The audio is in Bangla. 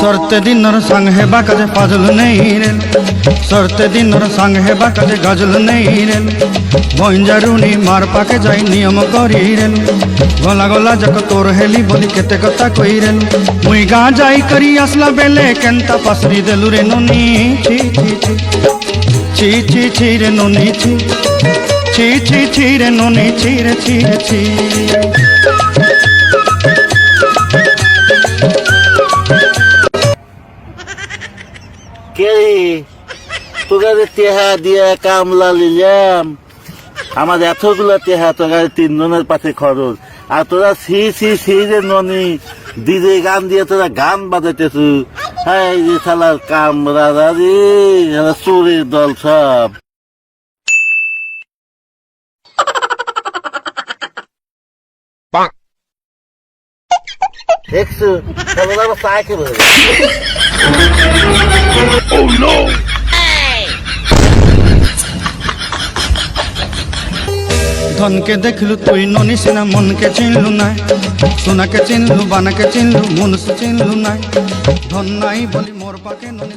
সরতে দিনর সঙ্গ হেবা কাজে পাজল নেই রে। সরতে দিনর সঙ্গ হেবা কাজে গজল নেই রে। ভঞ্জারুনি মার পাকে যাই নিয়ম করি রে। গলা গলা যাক তোর হেলি বলি কেতে কথা কই রে। মুই গা যাই করি আসলা বেলে কেনতা পাসরি দেলু রে ননি। ছি ছি ছি। ছি ছি রে ননি, ছি। ছি ছি ছি রে ননি, ছি রে ছি রে, ছি কে তোকে তেহা দিয়ে কামলা নিলাম আমার এতগুলো তেহা তোকে তিনজনের পাশে খরচ। আর তোরা সি সি সি রে ননি দিদি গান দিয়ে তোরা গান বাজাইতেছু। হ্যাঁ যে শালার কামরা রে চুরির দল সব। দেখছ? তাহলে আমার চাকে no! ধনকে দেখলু তুই ননি সিনা, মনকে চিনলু নাই সোনাকে চিনলু, বানাকে চিনলু মনুষ চিনলু নাই ধন নাই বলি মোর পাকে ননি